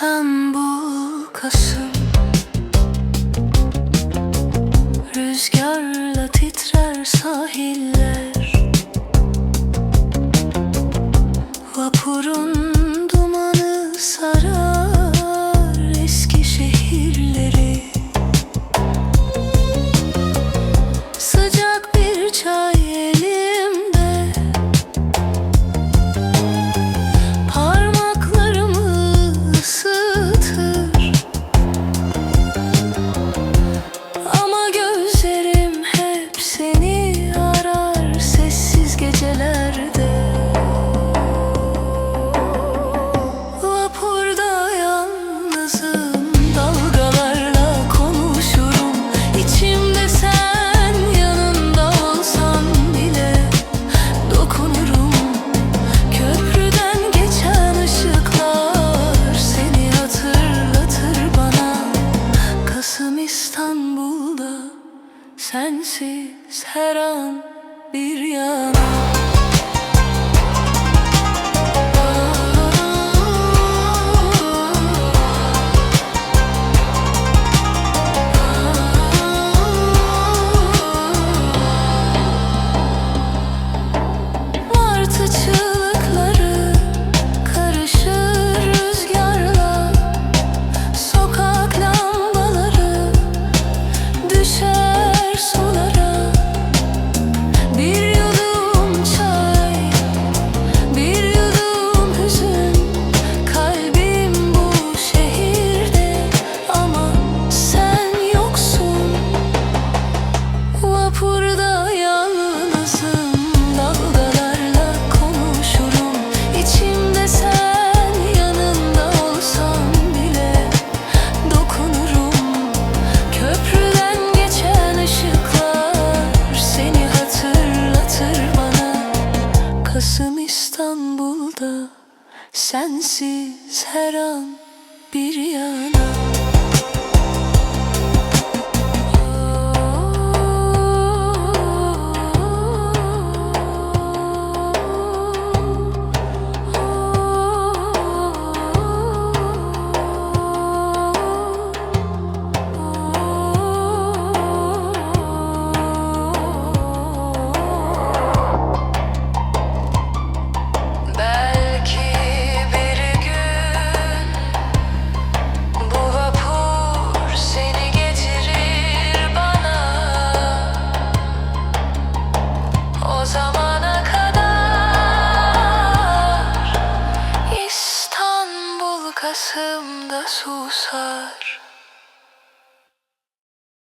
İstanbul Kasım. Rüzgarla titrer sahiller. sensiz her an bir yana. Sensiz her an bir yana. nefesim susar.